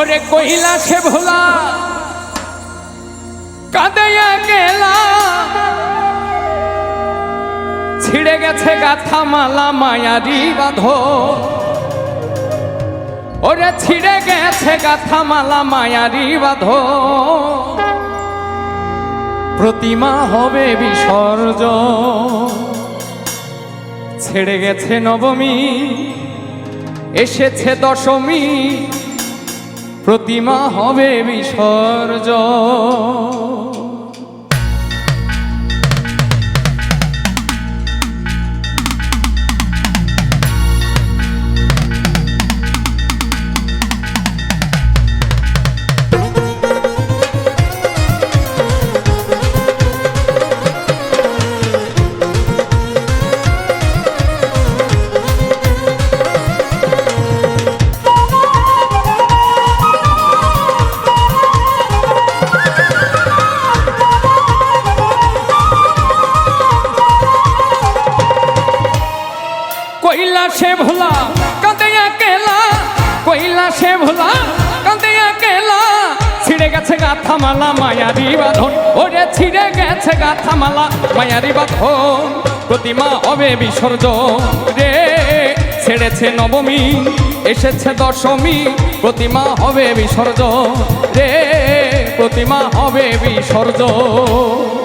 ওরে কহিলা সে ভোলা কাঁদাইয়া গেলা ছিড়ে গেছে গাথা মালা মায়ারি বাঁধ। ওরে ছিড়ে গেছে গাথা মালা মায়ারি বাঁধ। প্রতিমা হবে বিসর্জ ছেড়ে গেছে নবমী, এসেছে দশমী। প্রতিমা হবে বিসর্জ সে ভোলা কাঁদিয়া কেলা। ছিড়ে গেছে গাথা মালা মায়ারি বাঁধন। ওরে ছিড়ে গেছে গাথা মালা মায়ারি বাঁধন। প্রতিমা হবে বিসর্জন। রে, ছেড়েছে নবমী, এসেছে দশমী, প্রতিমা হবে বিসর্জন। রে, প্রতিমা হবে বিসর্জন।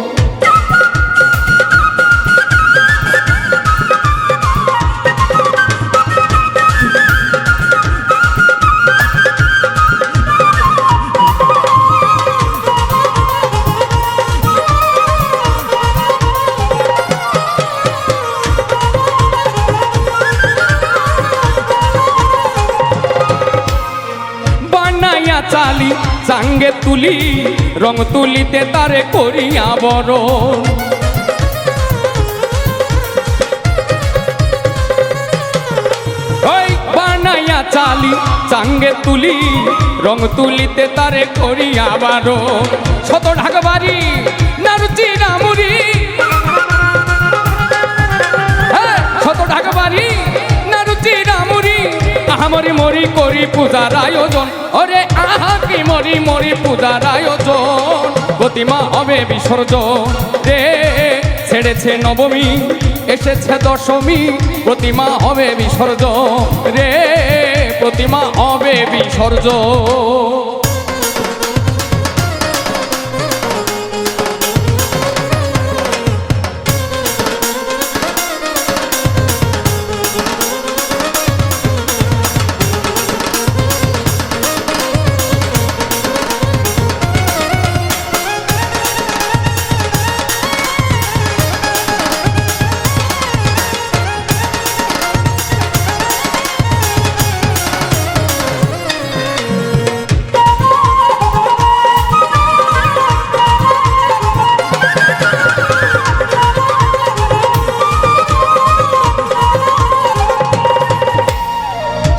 চাঙ্গে তুলি, রং তুলিতে তারে বড় ওই বানাইয়া চালি, চাঙ্গে তুলি, রং তুলিতে তারে করি বারো শত ঢাক বাড়ি নারুচি রামুরি মরি করি পূজার আয়োজন। ওরে আহা, কি মরি মরি পূজার আয়োজন। প্রতিমা হবে বিসর্জন। রে, ছেড়েছে নবমী, এসেছে দশমী, প্রতিমা হবে বিসর্জন। রে, প্রতিমা হবে বিসর্জন।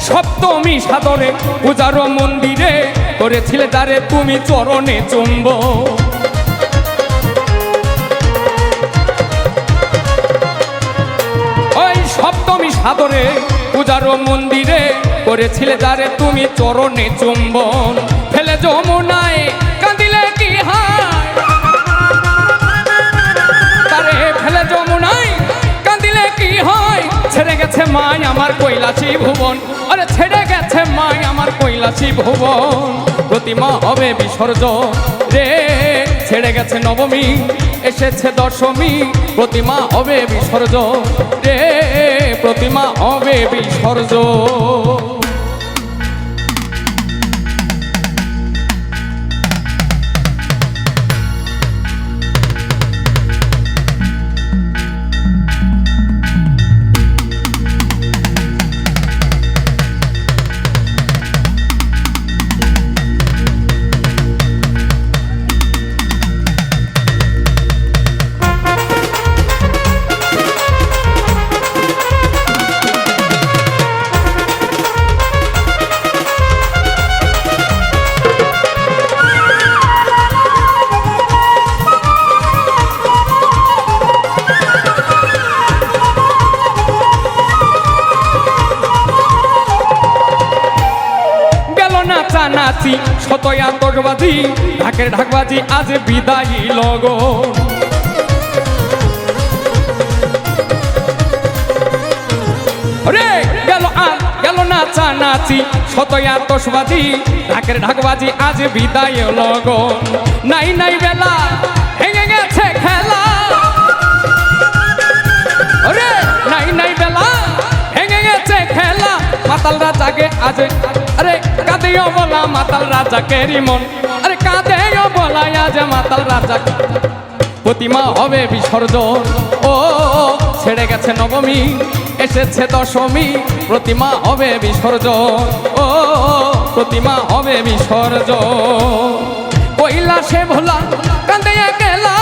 সপ্তমী সাদরে পূজারো মন্দিরে করেছিলে তারে তুমি চরণে চুম্ব। ওই সপ্তমী সাদরে পূজারো মন্দিরে করেছিলে তারে তুমি চরণে চুম্বন ফেলে যমুনায় কাঁদিলে কি তারে ফেলে যমুনায় কাঁদিলে কি হয়? ছেড়ে গেছে মাই আমার কৈলাসী ভুবন। আমার ভুবন, প্রতিমা হবে বিসর্জন। রে, ছেড়ে গেছে নবমী, এসেছে দশমী, প্রতিমা হবে বিসর্জন। রে, প্রতিমা হবে বিসর্জন। নাচি শত আতসবাজি ঢাকের ঢাকবাজি আজ বিদায়ী লগন রে, গেল আর গেল নাচা নাচি শত আতসবাজি ঢাকের ঢাকবাজি আজ বিদায় লগন নাই নাই বেলা, ভেঙে গেছে খেলা। ওরে নাই নাই বেলা, ভেঙে গেছে খেলা। মাতাল রাজাকে আজ কাঁদেও বলা মাতাল রাজাকে রিমন আরে কাঁদেও বলা আজ মাতাল রাজা। প্রতিমা হবে বিসর্জন। ও, ছেড়ে গেছে নবমী, এসেছে দশমী, প্রতিমা হবে বিসর্জন। ও, প্রতিমা হবে বিসর্জন। কৈলাসে ভোলা কান্দে একলা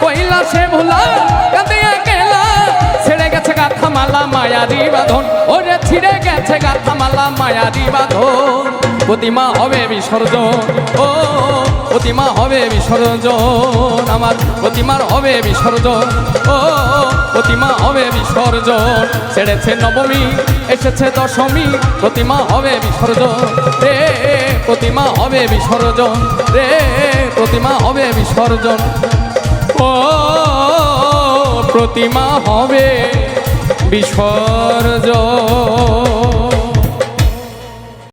কৈলাসে ভোলা কান্দে একলা মায়ারি বাঁধন ওরে ছিঁড়ে গেছে গাথা মালা মায়ারি বাঁধন প্রতিমা হবে বিসর্জন, ও, প্রতিমা হবে বিসর্জন। আমার প্রতিমার হবে বিসর্জন, ও, প্রতিমা হবে বিসর্জন। ছেড়েছে নবমী, এসেছে দশমী, প্রতিমা হবে বিসর্জন। রে, প্রতিমা হবে বিসর্জন, রে, প্রতিমা হবে বিসর্জন। ও, প্রতিমা হবে বিসর্জন।